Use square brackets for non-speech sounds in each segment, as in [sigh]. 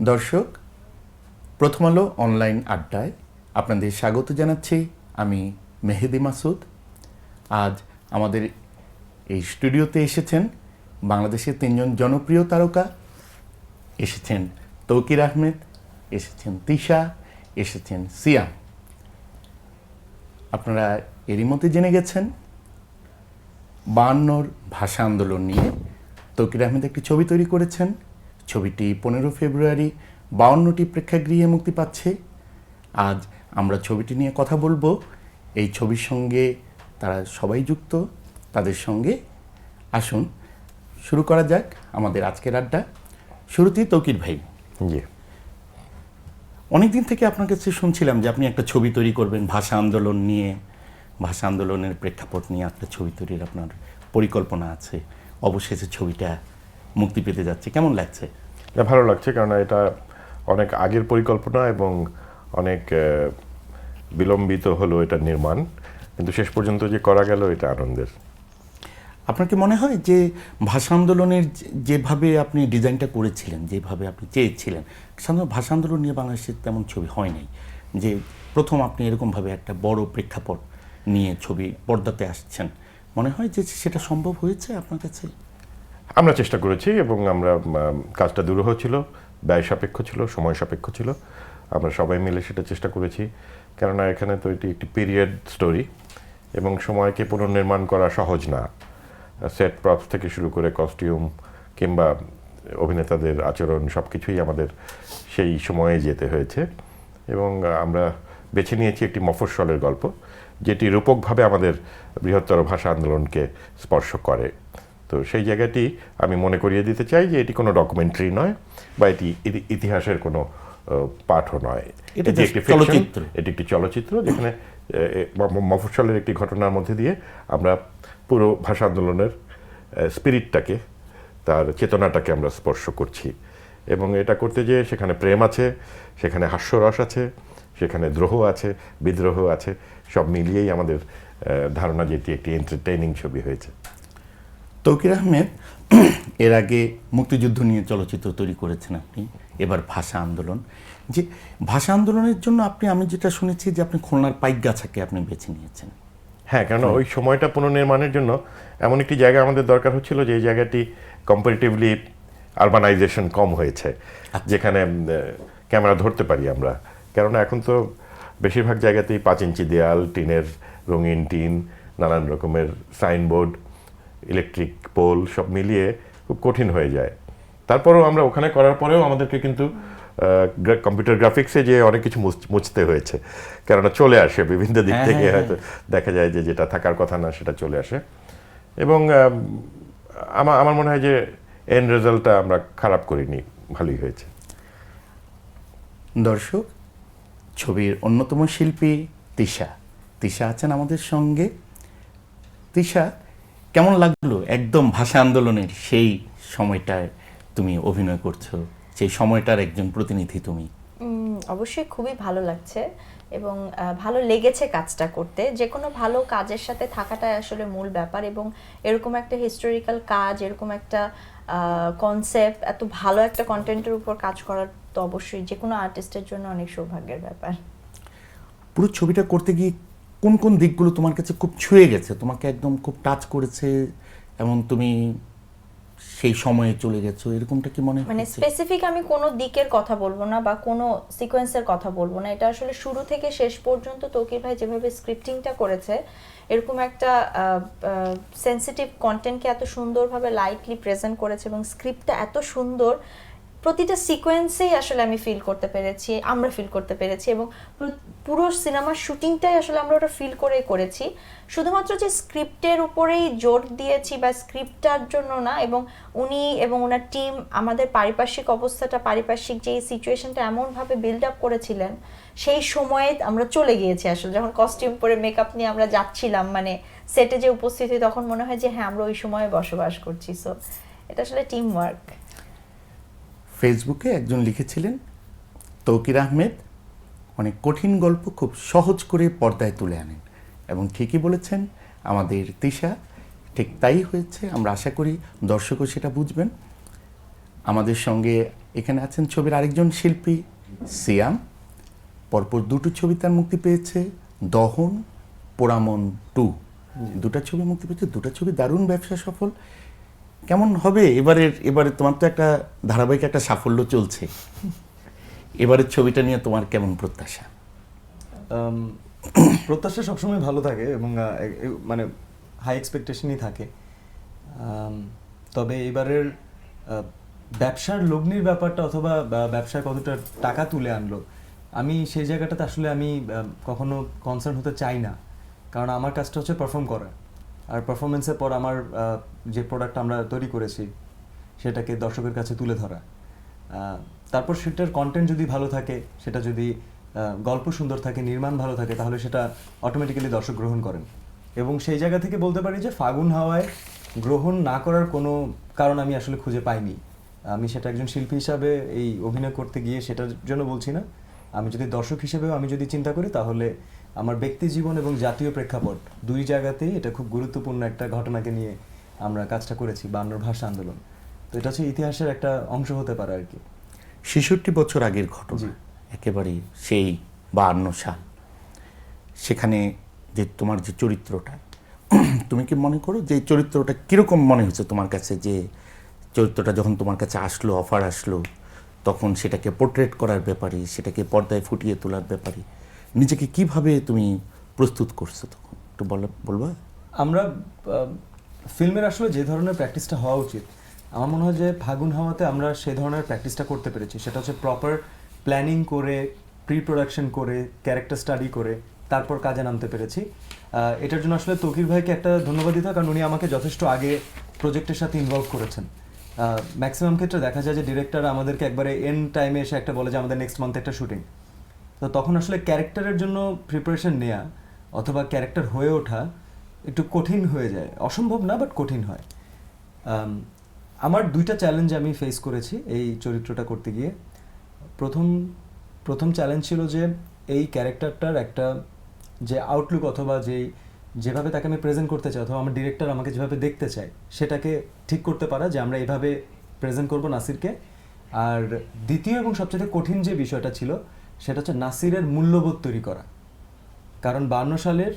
দর্শক প্রথম আলো অনলাইন আড্ডায় আপনাদের স্বাগত জানাচ্ছি আমি মেহেদি মাসুদ। আজ আমাদের এই স্টুডিওতে এসেছেন বাংলাদেশের তিনজন জনপ্রিয় তারকা, এসেছেন তৌকির আহমেদ, এসেছেন তিশা, এসেছেন সিয়াম। আপনারা এরই মধ্যে জেনে গেছেন বায়ান্নর ভাষা আন্দোলন নিয়ে তৌকির আহমেদ একটি ছবি তৈরি করেছেন। ছবিটি পনেরো ফেব্রুয়ারি বাউন্নটি প্রেক্ষাগৃহে মুক্তি পাচ্ছে। আজ আমরা ছবিটি নিয়ে কথা বলব। এই ছবির সঙ্গে তারা সবাই যুক্ত। তাদের সঙ্গে আসুন শুরু করা যাক আমাদের আজকের আড্ডা। শুরুতেই তৌকির ভাই। জি। অনেকদিন থেকে আপনার কাছে শুনছিলাম যে আপনি একটা ছবি তৈরি করবেন ভাষা আন্দোলন নিয়ে। ভাষা আন্দোলনের প্রেক্ষাপট নিয়ে একটা ছবি তৈরির আপনার পরিকল্পনা আছে। অবশেষে ছবিটা মুক্তি পেতে যাচ্ছে। কেমন লাগছে? না ভালো লাগছে কারণ এটা অনেক আগের পরিকল্পনা এবং অনেক বিলম্বিত হলো এটা নির্মাণ। কিন্তু শেষ পর্যন্ত যে করা গেল এটা আনন্দের। আপনার কি মনে হয় যে ভাষা আন্দোলনের যেভাবে আপনি ডিজাইনটা করেছিলেন যেভাবে আপনি চেয়েছিলেন সাধারণত ভাষা আন্দোলন নিয়ে বাংলাদেশের তেমন ছবি হয় নাই। যে প্রথম আপনি এরকমভাবে একটা বড় প্রেক্ষাপট নিয়ে ছবি পর্দাতে আসছেন। মনে হয় যে সেটা সম্ভব হয়েছে আপনার কাছে? আমরা চেষ্টা করেছি এবং আমরা কাজটা দুরূহ ছিল, ব্যয় সাপেক্ষ ছিল, সময় সাপেক্ষ ছিল। আমরা সবাই মিলে সেটা চেষ্টা করেছি। কেননা এখানে তো এটি একটি পিরিয়ড স্টোরি এবং সময়কে পুনর্নির্মাণ করা সহজ না। সেট প্রপস থেকে শুরু করে কস্টিউম কিংবা অভিনেতাদের আচরণ সব কিছুই আমাদের সেই সময়ে যেতে হয়েছে। এবং আমরা বেছে নিয়েছি একটি মফস্বলের গল্প, যেটি রূপকভাবে আমাদের বৃহত্তর ভাষা আন্দোলনকে স্পর্শ করে। তো সেই জায়গাটি আমি মনে করিয়ে দিতে চাই যে এটি কোনো ডকুমেন্টারি নয় বা এটি ইতিহাসের কোনো পাঠও নয়। এটি একটি চলচ্চিত্র। এটি একটি চলচ্চিত্র যেখানে মফস্বলের একটি ঘটনার মধ্যে দিয়ে আমরা পুরো ভাষা আন্দোলনের স্পিরিটটাকে তার চেতনাটাকে আমরা স্পর্শ করছি। এবং এটা করতে যেয়ে সেখানে প্রেম আছে সেখানে হাস্যরস আছে সেখানে দ্রোহ আছে বিদ্রোহ আছে সব মিলিয়েই আমাদের ধারণা যেটি একটি এন্টারটেইনিং ছবি হয়েছে। তৌকির আহমেদ এর আগে মুক্তিযুদ্ধ নিয়ে চলচ্চিত্র তৈরি করেছেন আপনি এবার ভাষা আন্দোলন। যে ভাষা আন্দোলনের জন্য আপনি আমি যেটা শুনেছি যে আপনি খুলনার পাইকগাছাকে আপনি বেছে নিয়েছেন। হ্যাঁ কেন ওই সময়টা পুনর্নির্মাণের জন্য এমন একটি জায়গা আমাদের দরকার হচ্ছিল যে এই জায়গাটি কম্পারেটিভলি আরবানাইজেশন কম হয়েছে যেখানে ক্যামেরা ধরতে পারি আমরা। কেননা এখন তো বেশিরভাগ জায়গাতেই পাঁচ ইঞ্চি দেয়াল টিনের রঙিন টিন নানান রকমের সাইনবোর্ড ইলেকট্রিক পোল সব মিলিয়ে খুব কঠিন হয়ে যায়। তারপরেও আমরা ওখানে করার পরেও আমাদেরকে কিন্তু কম্পিউটার গ্রাফিক্সে যে অনেক কিছু মুছ- মুছতে হয়েছে। কেননা চলে আসে বিভিন্ন দিক হ্যাঁ, থেকে হ্যাঁ, হয়তো দেখা যায় যে যেটা থাকার কথা না সেটা চলে আসে। এবং আম, আমার আমার মনে হয় যে এন্ড রেজাল্টটা আমরা খারাপ করিনি ভালোই হয়েছে। দর্শক ছবির অন্যতম শিল্পী তিশা। তিশা আছেন আমাদের সঙ্গে। তিশা কেমন লাগল একদম ভাষা আন্দোলনের সেই সময়টায় তুমি অভিনয় করছ? সেই সময়টার একজন প্রতিনিধি তুমি? অবশ্যই খুবই ভালো লাগছে এবং ভালো লেগেছে কাজটা করতে। যে কোনো ভালো কাজের সাথে থাকাটাই আসলে মূল ব্যাপার এবং এরকম একটা হিস্টোরিক্যাল কাজ এরকম একটা কনসেপ্ট এত ভালো একটা কন্টেন্টের উপর কাজ করার তো অবশ্যই যে কোনো আর্টিস্টের জন্য অনেক সৌভাগ্যের ব্যাপার। পুরো ছবিটা করতে গিয়ে কোন কোন দিকগুলো তোমার কাছে খুব ছুঁয়ে গেছে? তোমাকে একদম খুব টাচ করেছে এমন তুমি সেই সময়ে চলে গেছো এরকমটা কি মনে মানে স্পেসিফিক আমি কোনো দিকের কথা বলব না বা কোনো সিকোয়েন্সের কথা বলব না। এটা আসলে শুরু থেকে শেষ পর্যন্ত তৌকির ভাই যেভাবে স্ক্রিপ্টিংটা করেছে এরকম একটা সেন্সিটিভ কন্টেন্টকে এত সুন্দরভাবে লাইটলি প্রেজেন্ট করেছে এবং স্ক্রিপ্টটা এত সুন্দর প্রতিটা সিকোয়েন্সেই আসলে আমি ফিল করতে পেরেছি, আমরা ফিল করতে পেরেছি এবং পুরো- সিনেমার শুটিংটাই আসলে আমরা ওটা ফিল করেই করেছি। শুধুমাত্র যে স্ক্রিপ্টের উপরেই জোর দিয়েছি বা স্ক্রিপ্টটার জন্য না এবং উনি এবং ওনার টিম আমাদের পারিপার্শ্বিক অবস্থাটা, পারিপার্শ্বিক যে সিচুয়েশনটা এমনভাবে বিল্ড আপ করেছিলেন, সেই সময়ে আমরা চলে গিয়েছি আসলে। যখন কস্টিউম পরে মেকআপ নিয়ে আমরা যাচ্ছিলাম মানে সেটে যে উপস্থিতি, তখন মনে হয় যে হ্যাঁ আমরা ওই সময়ে বসবাস করছি। সো এটা আসলে টিম ওয়ার্ক ফেসবুকে একজন লিখেছিলেন, তৌকির আহমেদ অনেক কঠিন গল্প খুব সহজ করে পর্দায় তুলে আনেন এবং ঠিকই বলেছেন, আমাদের তিশা ঠিক তাই হয়েছে, আমরা আশা করি দর্শকও সেটা বুঝবেন। আমাদের সঙ্গে এখানে আছেন ছবির আরেকজন শিল্পী, সিয়াম। পরপর দুটো ছবি তার মুক্তি পেয়েছে, দহন, পোড়ামন টু। দুটা ছবি মুক্তি পেয়েছে, দুটা ছবি দারুণ ব্যবসা সফল। কেমন হবে? এবারের, এবারে তোমার তো একটা ধারাবাহিক একটা সাফল্য চলছে। এবারের ছবিটা নিয়ে তোমার কেমন প্রত্যাশা? প্রত্যাশা সবসময় ভালো থাকে এবং মানে হাই এক্সপেকটেশনই থাকে। তবে এবারের ব্যবসার লগ্নির ব্যাপারটা অথবা ব্যবসায় কতটা টাকা তুলে আনলো, আমি সেই জায়গাটাতে আসলে আমি কখনো কনসার্ন হতে চাই না। কারণ আমার কাজটা হচ্ছে পারফর্ম করা। আর পারফরমেন্সের পর আমার যে প্রোডাক্ট আমরা তৈরি করেছি, সেটাকে দর্শকের কাছে তুলে ধরা। তারপর সেটার কন্টেন্ট যদি ভালো থাকে, সেটা যদি গল্প সুন্দর থাকে, নির্মাণ ভালো থাকে, তাহলে সেটা অটোমেটিক্যালি দর্শক গ্রহণ করেন। এবং সেই জায়গা থেকে বলতে পারি যে ফাগুন হাওয়ায় গ্রহণ না করার কোনো কারণ আমি আসলে খুঁজে পাইনি। আমি সেটা একজন শিল্পী হিসাবে এই অভিনয় করতে গিয়ে সেটার জন্য বলছি না। আমি যদি দর্শক হিসেবেও আমি যদি চিন্তা করি, তাহলে আমার ব্যক্তি জীবন এবং জাতীয় প্রেক্ষাপট দুই জায়গাতেই এটা খুব গুরুত্বপূর্ণ একটা ঘটনাকে নিয়ে আমরা কাজটা করেছি বান্নর ভাষা আন্দোলন। তো এটা হচ্ছে ইতিহাসের একটা অংশ হতে পারে আর কি। ছেষট্টি বছর আগের ঘটনা। একেবারে সেই বাহান্ন সাল। সেখানে যে তোমার যে চরিত্রটা তুমি কি মনে করো যে চরিত্রটা কীরকম মনে হয়েছে তোমার কাছে যে চরিত্রটা যখন তোমার কাছে আসলো অফার আসলো তখন সেটাকে পোর্ট্রেট করার ব্যাপারে সেটাকে পর্দায় ফুটিয়ে তোলার ব্যাপারে? নিজেকে কীভাবে তুমি প্রস্তুত করছ তখন? একটু বলা বলবা? আমরা ফিল্মের আসলে যে ধরনের প্র্যাকটিসটা হওয়া উচিত, আমার মনে হয় যে ফাগুন হাওয়াতে আমরা সেই ধরনের প্র্যাকটিসটা করতে পেরেছি। সেটা হচ্ছে প্রপার প্ল্যানিং করে প্রি প্রোডাকশন করে ক্যারেক্টার স্টাডি করে, তারপর কাজে নামতে পেরেছি। এটার জন্য আসলে তকির ভাইকে একটা ধন্যবাদ দিতে কারণ উনি আমাকে যথেষ্ট আগে প্রজেক্টের সাথে ইনভলভ করেছেন। ম্যাক্সিমাম ক্ষেত্রে দেখা যায় যে ডিরেক্টর আমাদেরকে একবারে এন টাইমে এসে একটা বলে যে আমাদের নেক্সট মান্থে একটা শুটিং তো তখন আসলে ক্যারেক্টারের জন্য প্রিপারেশন নেওয়া অথবা ক্যারেক্টার হয়ে ওঠা একটু কঠিন হয়ে যায়। অসম্ভব না বাট কঠিন হয়। আমার দুইটা চ্যালেঞ্জ আমি ফেস করেছি এই চরিত্রটা করতে গিয়ে। প্রথম প্রথম চ্যালেঞ্জ ছিল যে এই ক্যারেক্টারটার একটা যে আউটলুক অথবা যে, যেভাবে তাকে আমি প্রেজেন্ট করতে চাই অথবা আমার ডিরেক্টর আমাকে যেভাবে দেখতে চায়, সেটাকে ঠিক করতে পারা যে আমরা এভাবে প্রেজেন্ট করব নাসিরকে। আর দ্বিতীয় এবং সবচেয়ে কঠিন যে বিষয়টা ছিল সেটা হচ্ছে নাসিরের মূল্যবোধ তৈরি করা। কারণ বান্ন সালের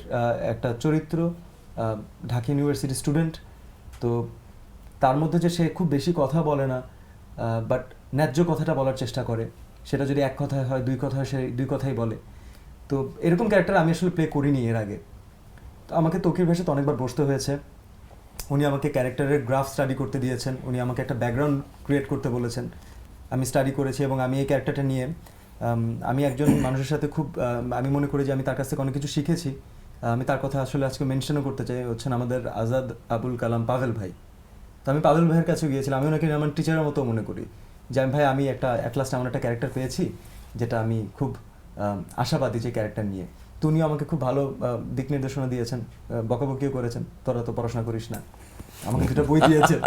একটা চরিত্র ঢাকা ইউনিভার্সিটি স্টুডেন্ট, তো তার মধ্যে যে সে খুব বেশি কথা বলে না বাট ন্যায্য কথাটা বলার চেষ্টা করে। সেটা যদি এক কথায় হয়, দুই কথায় সে দুই কথাই বলে। তো এরকম ক্যারেক্টার আমি আসলে প্লে করিনি এর আগে। তো আমাকে তকির ভাষাতে অনেকবার বসতে হয়েছে। উনি আমাকে ক্যারেক্টারের গ্রাফ স্টাডি করতে দিয়েছেন। উনি আমাকে একটা ব্যাকগ্রাউন্ড ক্রিয়েট করতে বলেছেন। আমি স্টাডি করেছি এবং আমি এই ক্যারেক্টারটা নিয়ে আম, একজন মানুষের সাথে খুব আমি মনে করি যে আমি তার কাছ থেকে অনেক কিছু শিখেছি। আমি তার কথা আসলে আজকে মেনশনও করতে চাই। হচ্ছেন আমাদের আজাদ আবুল কালাম পাভেল ভাই। তো আমি পাভেল ভাইয়ের কাছে গিয়েছিলাম। আমি ওনাকে আমার টিচারের মতো মনে করি। যে আমি ভাই আমি একটা অ্যাট লাস্ট এমন একটা ক্যারেক্টার পেয়েছি যেটা আমি খুব আশাবাদী যে ক্যারেক্টার নিয়ে। তো উনিও আমাকে খুব ভালো দিক নির্দেশনা দিয়েছেন বকাবকিও করেছেন। তোরা তো পড়াশোনা করিস না। আমাকে দুটো বই দিয়েছেন।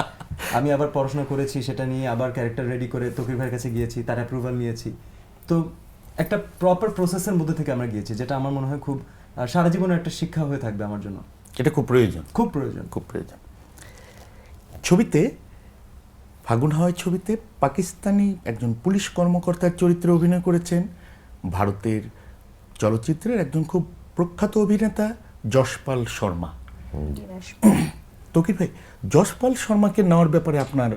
আমি আবার পড়াশোনা করেছি সেটা নিয়ে আবার ক্যারেক্টার রেডি করে তকির ভাইয়ের কাছে গিয়েছি তার অ্যাপ্রুভাল নিয়েছি। তো একটা প্রপার প্রসেসের মধ্যে থেকে আমরা গিয়েছি যেটা আমার মনে হয় খুব সারা জীবনের একটা শিক্ষা হয়ে থাকবে আমার জন্য। এটা খুব প্রয়োজন। খুব প্রয়োজন। খুব প্রয়োজন। ছবিতে ফাগুন হাওয়াই ছবিতে পাকিস্তানি একজন পুলিশ কর্মকর্তার চরিত্রে অভিনয় করেছেন। ভারতের চলচ্চিত্রের একজন খুব প্রখ্যাত অভিনেতা যশপাল শর্মা। তকির ভাই যশপাল শর্মাকে নেওয়ার ব্যাপারে আপনার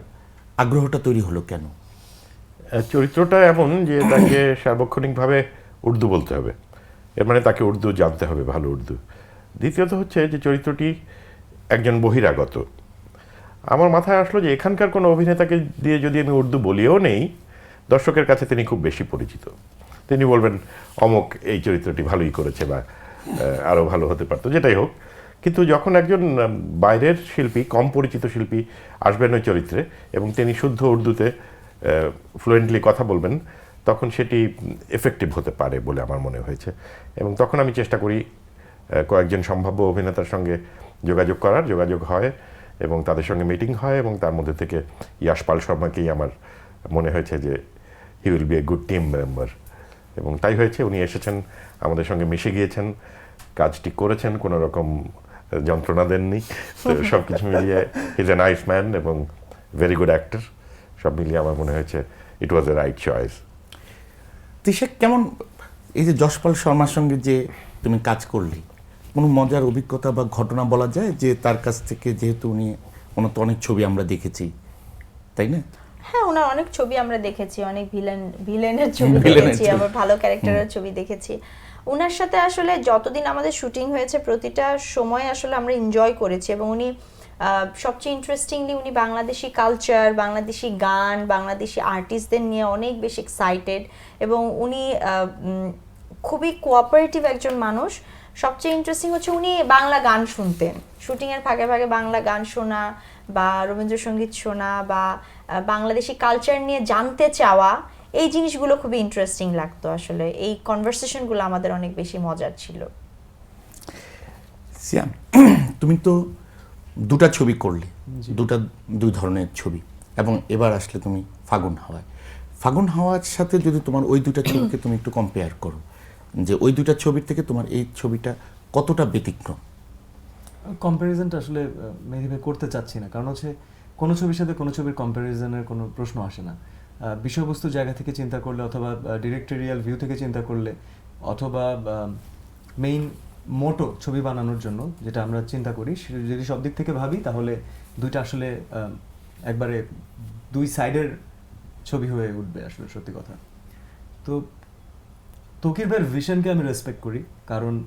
আগ্রহটা তৈরি হলো কেন? চরিত্রটা এমন যে তাকে সার্বক্ষণিকভাবে উর্দু বলতে হবে। এর মানে তাকে উর্দু জানতে হবে, ভালো উর্দু। দ্বিতীয়ত হচ্ছে যে চরিত্রটি একজন বহিরাগত। আমার মাথায় আসলো যে এখানকার কোনো অভিনেতাকে দিয়ে যদি আমি উর্দু বলিও নেই, দর্শকের কাছে তিনি খুব বেশি পরিচিত। তিনি বলবেন, অমক এই চরিত্রটি ভালোই করেছে বা আরও ভালো হতে পারতো। যেটাই হোক, কিন্তু যখন একজন বাইরের শিল্পী, কম পরিচিত শিল্পী আসবেন ওই চরিত্রে এবং তিনি শুদ্ধ উর্দুতে ফ্লুয়েন্টলি কথা বলবেন তখন সেটি এফেক্টিভ হতে পারে বলে আমার মনে হয়েছে। এবং তখন আমি চেষ্টা করি কয়েকজন সম্ভাব্য অভিনেতার সঙ্গে যোগাযোগ করার যোগাযোগ হয় এবং তাদের সঙ্গে মিটিং হয় এবং তার মধ্যে থেকে ইয়াশপাল শর্মাকেই আমার মনে হয়েছে যে he will be a good team member এবং তাই হয়েছে উনি এসেছেন আমাদের সঙ্গে মিশে গিয়েছেন কাজটি করেছেন কোনো রকম যন্ত্রণা দেননি। [laughs] সব কিছু মিলিয়ে ইজ এ নাইস ম্যান এবং ভেরি গুড অ্যাক্টর সব মিলিয়ে আমার মনে হয়েছে it was a right choice Tisha কেমন এই যে যশপাল শর্মার সঙ্গে যে তুমি কাজ করলি কোনো মজার অভিজ্ঞতা বা ঘটনা বলা যায় যে তার কাছ থেকে যেহেতু উনি ওনার তো অনেক ছবি আমরা দেখেছি তাই না? হ্যাঁ ওনার অনেক ছবি আমরা দেখেছি অনেক ভিলেন ভিলেনের [laughs] ছবি দেখেছি আবার ভালো ক্যারেক্টারের ছবি দেখেছি। ওনার সাথে আসলে যতদিন আমাদের শুটিং হয়েছে প্রতিটা সময় আসলে আমরা এনজয় করেছি এবং উনি সবচেয়ে ইন্টারেস্টিংলি উনি বাংলাদেশি কালচার বাংলাদেশি গান, বাংলাদেশি আর্টিস্টদের নিয়ে অনেক বেশি এক্সাইটেড এবং উনি খুবই কোঅপারেটিভ একজন মানুষ। সবচেয়ে ইন্টারেস্টিং হচ্ছে উনি বাংলা গান শুনতেন। শুটিংয়ের ফাঁকে ফাঁকে বাংলা গান শোনা বা রবীন্দ্রসঙ্গীত শোনা বা বাংলাদেশি কালচার নিয়ে জানতে চাওয়া, এই জিনিসগুলো খুবই ইন্টারেস্টিং লাগতো আসলে। এই কনভারসেশনগুলো আমাদের অনেক বেশি মজার ছিল। [clears throat] তুমি তো দুটা ছবি করলে দুটা দুই ধরনের ছবি। এবং এবার আসলে তুমি ফাগুন হাওয়ায়। ফাগুন হাওয়ার সাথে যদি তোমার ওই দুটা ছবিকে তুমি একটু কম্পেয়ার করো যে ওই দুটা ছবির থেকে তোমার এই ছবিটা কতটা ব্যতিক্রম? কম্প্যারিজনটা আসলে ভাই করতে চাচ্ছি না। কারণ হচ্ছে কোনো ছবির সাথে কোনো ছবির কম্প্যারিজনের কোনো প্রশ্ন আসে না। আহ, বিষয়বস্তুর জায়গা থেকে চিন্তা করলে অথবা ডিরেক্টোরিয়াল ভিউ থেকে চিন্তা করলে অথবা মেইন মোটো ছবি বানানোর জন্য যেটা আমরা চিন্তা করি যদি সব দিক থেকে ভাবি তাহলে দুইটা আসলে একবারে দুই সাইডের ছবি হয়ে উঠবে আসলে সত্যি কথা। তো তকির ভাইয়ের ভিশনকে আমি রেসপেক্ট করি কারণ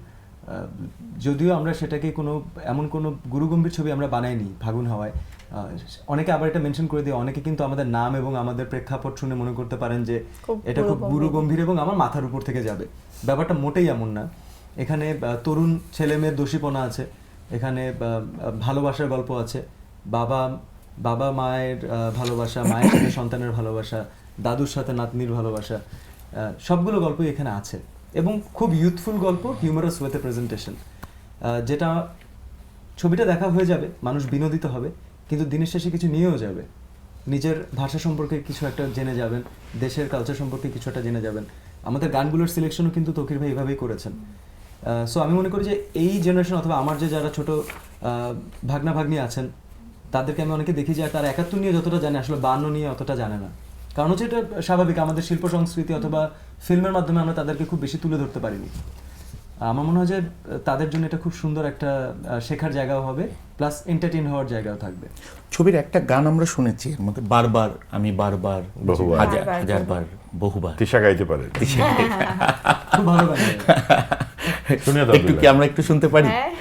যদিও আমরা সেটাকে কোনো এমন কোনো গুরুগম্ভীর ছবি আমরা বানাইনি ফাগুন হাওয়ায় অনেকে আবার এটা মেনশন করে দিয়ে অনেকে কিন্তু আমাদের নাম এবং আমাদের প্রেক্ষাপট শুনে মনে করতে পারেন যে এটা খুব। গুরুগম্ভীর এবং আমার মাথার উপর থেকে যাবে। ব্যাপারটা মোটেই এমন না। এখানে তরুণ ছেলে মেয়ের দোষীপনা আছে। এখানে ভালোবাসার গল্প আছে। বাবা বাবা মায়ের ভালোবাসা, মায়ের সাথে সন্তানের ভালোবাসা, দাদুর সাথে নাতনির ভালোবাসা সবগুলো গল্পই এখানে আছে। এবং খুব ইউথফুল গল্প হিউমারাস ওয়েতে প্রেজেন্টেশন যেটা ছবিটা দেখা হয়ে যাবে, মানুষ বিনোদিত হবে, কিন্তু দিনের শেষে কিছু নিয়েও যাবে। নিজের ভাষা সম্পর্কে কিছু একটা জেনে যাবেন, দেশের কালচার সম্পর্কে কিছু একটা জেনে যাবেন। আমাদের গানগুলোর সিলেকশনও কিন্তু তকির ভাই এভাবেই করেছেন। সো আমি মনে করি যে এই জেনারেশন অথবা আমার যে যারা ছোট ভাগনা ভাগ্নি আছেন, তাদেরকে আমি অনেকে দেখি যে তারা একাত্তর নিয়ে যতটা জানে, আসলে বান্ন নিয়ে অতটা জানে না। কারণ হচ্ছে এটা স্বাভাবিক, আমাদের শিল্প সংস্কৃতি অথবা ফিল্মের মাধ্যমে আমরা তাদেরকে খুব বেশি তুলে ধরতে পারিনি। আমার মনে হয় যে তাদের জন্য এটা খুব সুন্দর একটা শেখার জায়গাও হবে প্লাস এন্টারটেইন হওয়ার জায়গাও থাকবে। ছবির একটা গান আমরা শুনেছি এর মধ্যে বারবার আমি বারবার হাজার হাজারবার বহুবার। তিশা গাইতে পারে। একটু কি আমরা একটু শুনতে পারি? হ্যাঁ।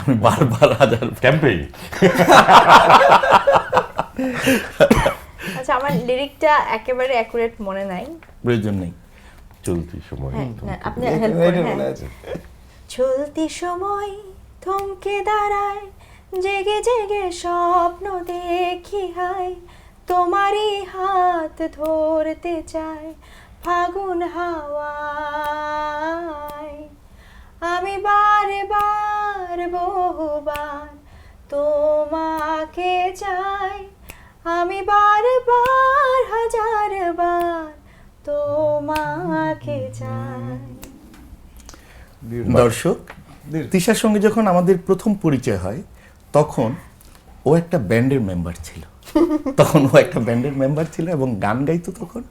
আমি বারবার হাজার ক্যাম্পেইন আচ্ছা আমার লিরিকটা একেবারে অ্যাকুরেট মনে নাই। প্রয়োজন নেই। চলতি সময়। হ্যাঁ থমকে আপনি হেল্প করেন হ্যাঁ। চলতি সময় থমকে দাঁড়ায় জেগে জেগে স্বপ্ন দেখি হাই তোমারই হাত ধরতে চাই ফাগুন হাওয়ায়। আমি বারে বার বহুবার তোমাকে চাই আমি বারে বার হাজার বার তোমাকে চাই। দর্শক তিশার সঙ্গে যখন আমাদের প্রথম পরিচয় হয় তখন ও একটা ব্যান্ডের মেম্বার ছিল। [laughs] তখন ও একটা ব্যান্ডের মেম্বার ছিল এবং গান গাইতো তখন।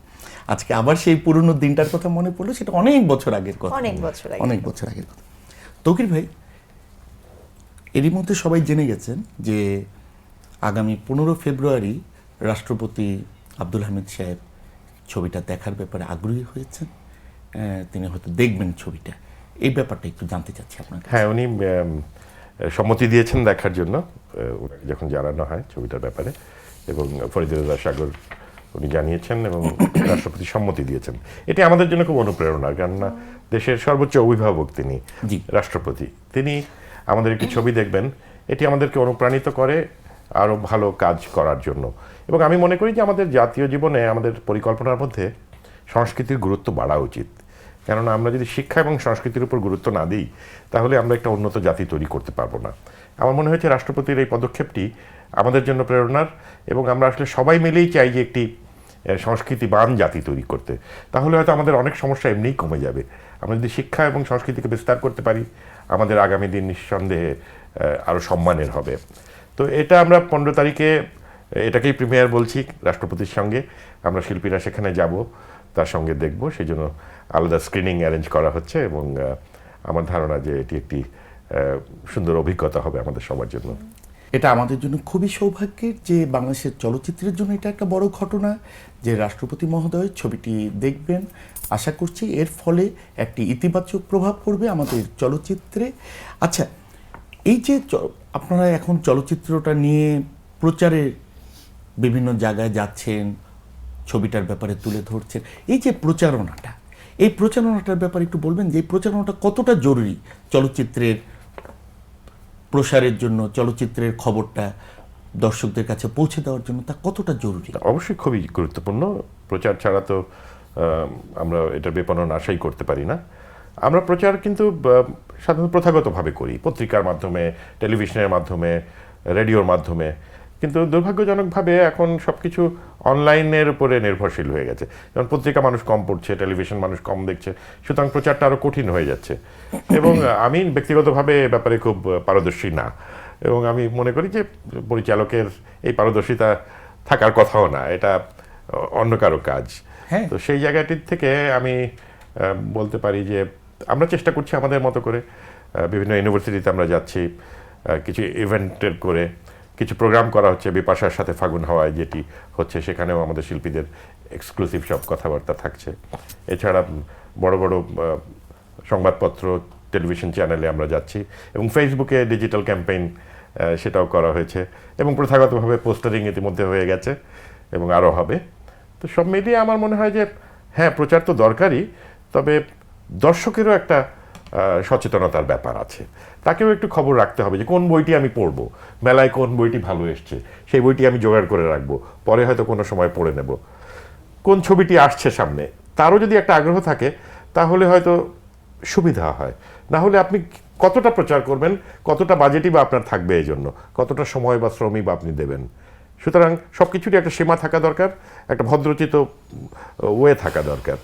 আজকে আবার সেই পুরনো দিনটার কথা মনে পড়ল সেটা অনেক বছর আগের কথা। অনেক বছর অনেক বছর আগের কথা। তৌকির ভাই এরই মধ্যে সবাই জেনে গেছেন যে আগামী পনেরো ফেব্রুয়ারি রাষ্ট্রপতি আব্দুল হামিদ সাহেব ছবিটা দেখার ব্যাপারে আগ্রহী হয়েছেন তিনি হয়তো দেখবেন ছবিটা। এই ব্যাপারটা একটু জানতে চাচ্ছি আপনার হ্যাঁ উনি সম্মতি দিয়েছেন দেখার জন্য ওনাকে যখন জানানো হয় ছবিটার ব্যাপারে এবং ফরিদুল্লাহ সাগর উনি জানিয়েছেন এবং [coughs] রাষ্ট্রপতি সম্মতি দিয়েছেন। এটি আমাদের জন্য খুব অনুপ্রেরণা কেননা দেশের সর্বোচ্চ অভিভাবক তিনি জি। রাষ্ট্রপতি। তিনি আমাদের একটি ছবি দেখবেন এটি আমাদেরকে অনুপ্রাণিত করে আরও ভালো কাজ করার জন্য। এবং আমি মনে করি যে আমাদের জাতীয় জীবনে আমাদের পরিকল্পনার মধ্যে সংস্কৃতির গুরুত্ব বাড়া উচিত। কেননা আমরা যদি শিক্ষা এবং সংস্কৃতির উপর গুরুত্ব না দিই, তাহলে আমরা একটা উন্নত জাতি তৈরি করতে পারব না। আমার মনে হয়েছে রাষ্ট্রপতির এই পদক্ষেপটি আমাদের জন্য প্রেরণার এবং আমরা আসলে সবাই মিলেই চাই যে একটি সংস্কৃতিবান জাতি তৈরি করতে। তাহলে হয়তো আমাদের অনেক সমস্যা এমনিই কমে যাবে। আমরা যদি শিক্ষা এবং সংস্কৃতিকে বিস্তার করতে পারি, আমাদের আগামী দিন নিঃসন্দেহে আরও সম্মানের হবে। তো এটা আমরা পনেরো তারিখে, এটাকেই প্রিমিয়ার বলছি রাষ্ট্রপতির সঙ্গে। আমরা শিল্পীরা সেখানে যাব, তার সঙ্গে দেখব। সেই জন্য আলাদা স্ক্রিনিং অ্যারেঞ্জ করা হচ্ছে এবং আমার ধারণা যে এটি একটি সুন্দর অভিজ্ঞতা হবে আমাদের সবার জন্য। এটা আমাদের জন্য খুবই সৌভাগ্যের যে বাংলাদেশের চলচ্চিত্রের জন্য এটা একটা বড় ঘটনা, যে রাষ্ট্রপতি মহোদয় ছবিটি দেখবেন। আশা করছি এর ফলে একটি ইতিবাচক প্রভাব পড়বে আমাদের চলচ্চিত্রে। আচ্ছা এই যে আপনারা এখন চলচ্চিত্রটা নিয়ে প্রচারে বিভিন্ন জায়গায় যাচ্ছেন, ছবিটার ব্যাপারে তুলে ধরছেন। এই যে প্রচারণাটা, এই প্রচারণাটার ব্যাপারে একটু বলবেন যে এই প্রচারণাটা কতটা জরুরি চলচ্চিত্রের প্রসারের জন্য, চলচ্চিত্রের খবরটা দর্শকদের কাছে পৌঁছে দেওয়ার জন্য, তা কতটা জরুরি? অবশ্যই খুবই গুরুত্বপূর্ণ। প্রচার ছাড়া তো আমরা এটার বিপণন আশাই করতে পারি না। আমরা প্রচার কিন্তু সাধারণত প্রথাগতভাবে করি পত্রিকার মাধ্যমে টেলিভিশনের মাধ্যমে রেডিওর মাধ্যমে। কিন্তু দুর্ভাগ্যজনকভাবে এখন সব কিছু অনলাইনের উপরে নির্ভরশীল হয়ে গেছে। যেমন পত্রিকা মানুষ কম পড়ছে টেলিভিশন মানুষ কম দেখছে সুতরাং প্রচারটা আরও কঠিন হয়ে যাচ্ছে। এবং আমি ব্যক্তিগতভাবে এ ব্যাপারে খুব পারদর্শী না। এবং আমি মনে করি যে পরিচালকের এই পারদর্শিতা থাকার কথাও না এটা অন্য কারও কাজ। হ্যাঁ। তো সেই জায়গাটির থেকে আমি বলতে পারি যে আমরা চেষ্টা করছি আমাদের মতো করে বিভিন্ন ইউনিভার্সিটিতে আমরা যাচ্ছি কিছু ইভেন্টের করে, কিছু প্রোগ্রাম করা হচ্ছে, বিপাশার সাথে ফাগুন হাওয়ায় যেটি হচ্ছে, সেখানেও আমাদের শিল্পীদের এক্সক্লুসিভ সব কথাবার্তা থাকছে। এছাড়া বড় বড় সংবাদপত্র টেলিভিশন চ্যানেলে আমরা যাচ্ছি এবং ফেসবুকে ডিজিটাল ক্যাম্পেইন সেটাও করা হয়েছে এবং প্রথাগতভাবে পোস্টারিং ইতিমধ্যে হয়ে গেছে এবং আরও হবে। তো সব মিলিয়ে আমার মনে হয় যে হ্যাঁ প্রচার তো দরকারই, তবে দর্শকেরও একটা সচেতনতার ব্যাপার আছে। তাকেও একটু খবর রাখতে হবে যে কোন বইটি আমি পড়ব। মেলায় কোন বইটি ভালো এসছে? সেই বইটি আমি জোগাড় করে রাখব। পরে হয়তো কোনো সময় পড়ে নেব। কোন ছবিটি আসছে সামনে? তারও যদি একটা আগ্রহ থাকে, তাহলে হয়তো সুবিধা হয়। না হলে আপনি কতটা প্রচার করবেন, কতটা বাজেটই বা আপনার থাকবে এই জন্য কতটা সময় বা শ্রমই বা আপনি দেবেন। সুতরাং সব কিছুরই একটা সীমা থাকা দরকার, একটা ভদ্রচিত ওয়ে থাকা দরকার।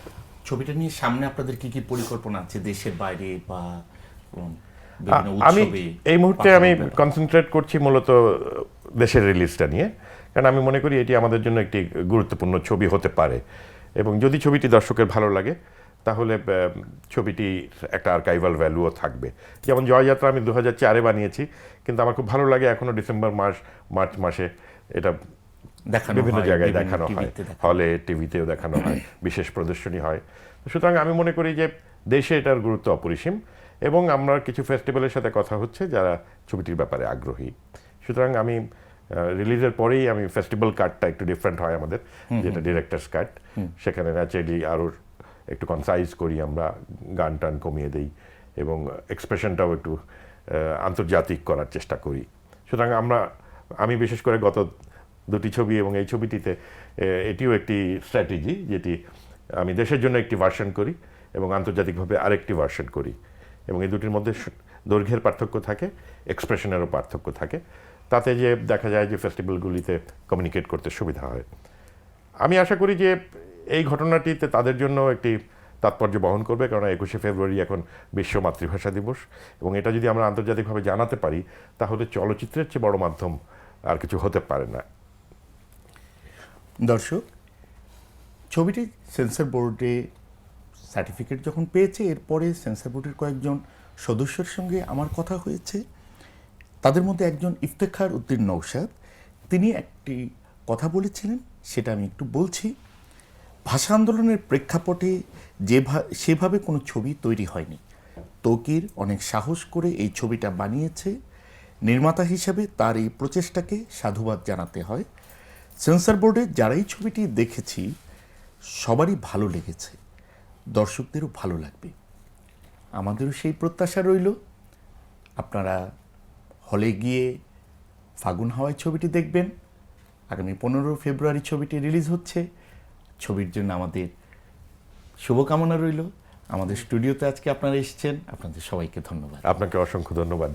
ছবিটা নিয়ে সামনে আপনাদের কি কি পরিকল্পনা আছে দেশের বাইরে বা আমি এই মুহূর্তে আমি কনসেন্ট্রেট করছি মূলত দেশের রিলিজটা নিয়ে। কারণ আমি মনে করি এটি আমাদের জন্য একটি গুরুত্বপূর্ণ ছবি হতে পারে। এবং যদি ছবিটি দর্শকের ভালো লাগে তাহলে ছবিটি একটা আর্কাইভাল ভ্যালুও থাকবে। যেমন জয়যাত্রা আমি দু হাজার চারে বানিয়েছি কিন্তু আমার খুব ভালো লাগে এখনও ডিসেম্বর মাস মার্চ মাসে এটা দেখানো বিভিন্ন জায়গায় দেখানো হয় হলে টিভিতেও দেখানো হয় বিশেষ প্রদর্শনী হয়। সুতরাং আমি মনে করি যে দেশে এটার গুরুত্ব অপরিসীম এবং আমরা কিছু ফেস্টিভ্যালের সাথে কথা হচ্ছে যারা ছবিটির ব্যাপারে আগ্রহী। সুতরাং আমি রিলিজের পরেই আমি ফেস্টিভ্যাল কার্ডটা একটু ডিফারেন্ট হয় আমাদের যেটা ডিরেক্টরস কার্ড সেখানে ন্যাচারালি আরও একটু কনসাইজ করি আমরা গান টান কমিয়ে দিই এবং এক্সপ্রেশনটাও একটু আন্তর্জাতিক করার চেষ্টা করি। সুতরাং আমরা আমি বিশেষ করে গত দুটি ছবি এবং এই ছবিটিতে এটিও একটি স্ট্র্যাটেজি যেটি আমি দেশের জন্য একটি ভার্সন করি এবং আন্তর্জাতিকভাবে আরেকটি ভার্সন করি। এবং এই দুটির মধ্যে দৈর্ঘ্যের পার্থক্য থাকে এক্সপ্রেশনেরও পার্থক্য থাকে। তাতে যে দেখা যায় যে ফেস্টিভ্যালগুলিতে কমিউনিকেট করতে সুবিধা হয়। আমি আশা করি যে এই ঘটনাটিতে তাদের জন্য একটি তাৎপর্য বহন করবে কারণ একুশে ফেব্রুয়ারি এখন বিশ্ব মাতৃভাষা দিবস। এবং এটা যদি আমরা আন্তর্জাতিকভাবে জানাতে পারি, তাহলে চলচ্চিত্রের চেয়ে বড় মাধ্যম আর কিছু হতে পারে না। দর্শক, ছবিটি সেন্সর বোর্ডে সার্টিফিকেট যখন পেয়েছে, এরপরে সেন্সর বোর্ডের কয়েকজন সদস্যের সঙ্গে আমার কথা হয়েছে। তাদের মধ্যে একজন ইফতেখার উদ্দিন নৌসাদ তিনি একটি কথা বলেছিলেন, সেটা আমি একটু বলছি। ভাষা আন্দোলনের প্রেক্ষাপটে যে সেভাবে কোনো ছবি তৈরি হয়নি। তৌকির অনেক সাহস করে এই ছবিটা বানিয়েছে। নির্মাতা হিসাবে তার এই প্রচেষ্টাকে সাধুবাদ জানাতে হয়। সেন্সর বোর্ডে যারাই ছবিটি দেখেছি, সবারই ভালো লেগেছে। দর্শকদেরও ভালো লাগবে। আমাদেরও সেই প্রত্যাশা রইল। আপনারা হলে গিয়ে ফাগুন হাওয়ায় ছবিটি দেখবেন। আগামী পনেরো ফেব্রুয়ারি ছবিটি রিলিজ হচ্ছে। ছবির জন্য আমাদের শুভকামনা রইল। আমাদের স্টুডিওতে আজকে আপনারা এসেছেন। আপনাদের সবাইকে ধন্যবাদ। আপনাকে অসংখ্য ধন্যবাদ।